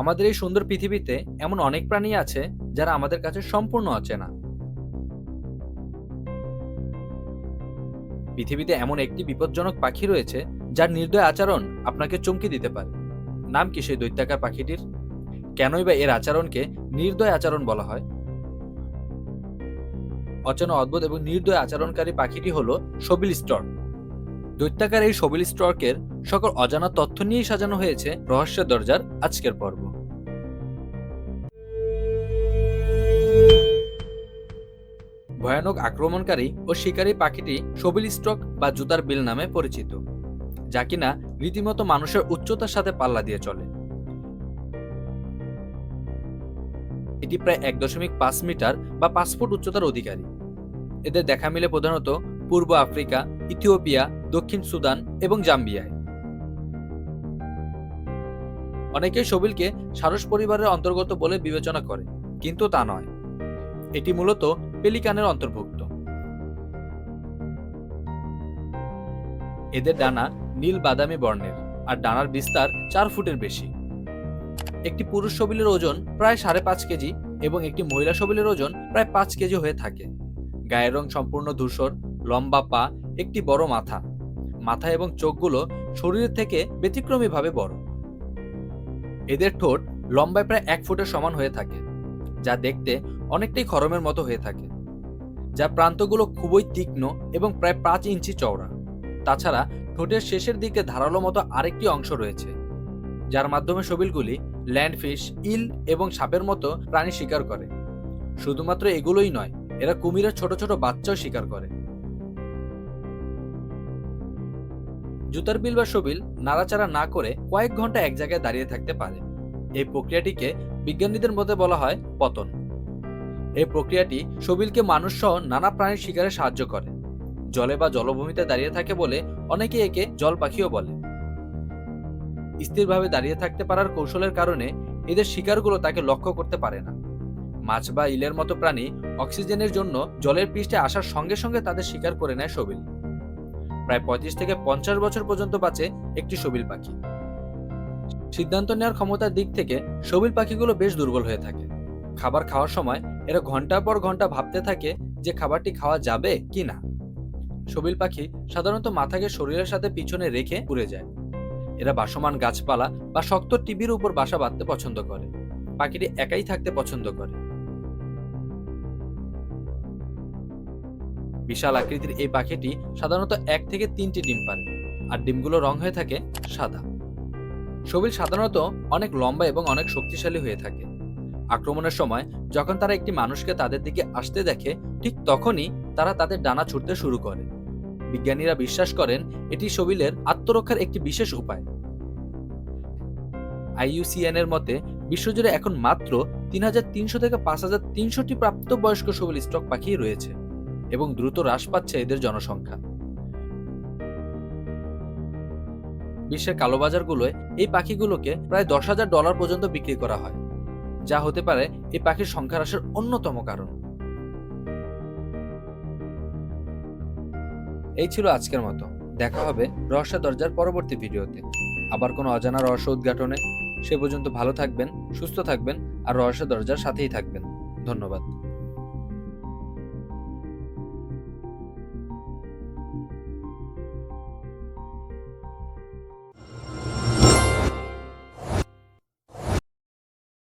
আমাদের এই সুন্দর পৃথিবীতে এমন অনেক প্রাণী আছে যারা আমাদের কাছে সম্পূর্ণ অচেনা। পৃথিবীতে এমন একটি বিপজ্জনক পাখি রয়েছে যার নির্দয় আচরণ আপনাকে চমকে দিতে পারে। নাম কি সেই দৈত্যাকার পাখিটির? কেনই বা এর আচরণকে নির্দয় আচরণ বলা হয়? অচেনা, অদ্ভুত এবং নির্দয় আচরণকারী পাখিটি হলো সবিল স্টর্ক দৈত্যাকার এই সবিল স্টর্কের সকল অজানা তথ্য নিয়েই সাজানো হয়েছে রহস্যের দরজার আজকের পর্ব। ভয়ানক আক্রমণকারী ও শিকারী পাখিটি সবিল স্ট্রক বা জুতার বিল নামে পরিচিত, যা কিনা রীতিমতো মানুষের উচ্চতার সাথে পাল্লা দিয়ে চলে। এটি প্রায় এক দশমিক পাঁচ মিটার বা পাঁচ ফুট উচ্চতার অধিকারী। এদের দেখা মিলে প্রধানত পূর্ব আফ্রিকা, ইথিওপিয়া দক্ষিণ সুদান এবং জাম্বিয়ায়। অনেকেই সবিলকে সারস পরিবারের অন্তর্গত বলে বিবেচনা করে, কিন্তু তা নয়। এটি মূলত পেলিকানের অন্তর্ভুক্ত। এদের ডানা নীল বাদামি বর্ণের, আর ডানার বিস্তার চার ফুটের বেশি। একটি পুরুষ সবিলের ওজন প্রায় সাড়ে পাঁচ কেজি এবং একটি মহিলা সবিলের ওজন প্রায় পাঁচ কেজি হয়ে থাকে। গায়ের রং সম্পূর্ণ ধূসর, লম্বা পা, একটি বড় মাথা। মাথা এবং চোখগুলো শরীরের থেকে ব্যতিক্রমীভাবে বড়। এদের ঠোঁট লম্বায় প্রায় এক ফুটের সমান হয়ে থাকে, যা দেখতে অনেকটাই খরমের মতো হয়ে থাকে। যার প্রান্তগুলো খুবই তীক্ষ্ণ এবং প্রায় পাঁচ ইঞ্চি চওড়া। তাছাড়া ঠোঁটের শেষের দিকে ধারালো মতো আরেকটি অংশ রয়েছে, যার মাধ্যমে সবিলগুলি ল্যান্ডফিশ, ইল এবং সাপের মতো প্রাণী শিকার করে। শুধুমাত্র এগুলোই নয়, এরা কুমিরের ছোট ছোট বাচ্চাও শিকার করে। জুতার বিল বা সবিল নাড়াচাড়া না করে কয়েক ঘণ্টা এক জায়গায় দাঁড়িয়ে থাকতে পারে। এই প্রক্রিয়াটিকে বিজ্ঞানীদের মধ্যে বলা হয় পতন। এই প্রক্রিয়াটি সবিলকে মানুষ সহ নানা প্রাণীর শিকারে সাহায্য করে। জলে বা জলভূমিতে দাঁড়িয়ে থাকে বলে অনেকে একে জল পাখিও বলে। স্থিরভাবে দাঁড়িয়ে থাকতে পারার কৌশলের কারণে এদের শিকারগুলো তাকে লক্ষ্য করতে পারে না। মাছ বা ইলের মতো প্রাণী অক্সিজেনের জন্য জলের পৃষ্ঠে আসার সঙ্গে সঙ্গে তাদের শিকার করে নেয় সবিল। প্রায় পঁয়ত্রিশ থেকে পঞ্চাশ বছর পর্যন্ত বাঁচে একটি সবিল পাখি। সিদ্ধান্ত নেওয়ার ক্ষমতার দিক থেকে সবিল পাখিগুলো বেশ দুর্বল হয়ে থাকে। খাবার খাওয়ার সময় এরা ঘণ্টার পর ঘণ্টা ভাবতে থাকে যে খাবারটি খাওয়া যাবে কি না। সবিল পাখি সাধারণত মাথাকে শরীরের সাথে পিছনে রেখে উড়ে যায়। এরা বাসমান গাছপালা বা শক্ত টিভির উপর বাসা বাঁধতে পছন্দ করে। পাখিটি একাই থাকতে পছন্দ করে। বিশাল আকৃতির এই পাখিটি সাধারণত এক থেকে তিনটি ডিম পারে, আর ডিমগুলো রং হয়ে থাকে সাদা। সবিল সাধারণত অনেক লম্বা এবং অনেক শক্তিশালী হয়ে থাকে। আক্রমণের সময় যখন তারা একটি মানুষকে তাদের দিকে আসতে দেখে, ঠিক তখনই তারা তাদের ডানা ছুটতে শুরু করে। বিজ্ঞানীরা বিশ্বাস করেন, এটি সবিলের আত্মরক্ষার একটি বিশেষ উপায়। আইইউসিএন এর মতে, বিশ্বজুড়ে এখন মাত্র তিন হাজার তিনশো থেকে পাঁচ হাজার তিনশোটি প্রাপ্তবয়স্ক সবিল স্টক পাখি রয়েছে। এবং দ্রুত হ্রাস পাচ্ছে এদের জনসংখ্যা। বিশ্বের কালোবাজারগুলোয় এই পাখিগুলোকে প্রায় দশ হাজার ডলার পর্যন্ত বিক্রি করা হয়, যা হতে পারে এই পাখির সংখ্যা হ্রাসের অন্যতম কারণ। এই ছিল আজকের মতো। দেখা হবে রহস্য দরজার পরবর্তী ভিডিওতে। আবার কোনো অজানা রহস্য উদ্ঘাটনে। সে পর্যন্ত ভালো থাকবেন, সুস্থ থাকবেন আর রহস্য দরজার সাথেই থাকবেন। ধন্যবাদ।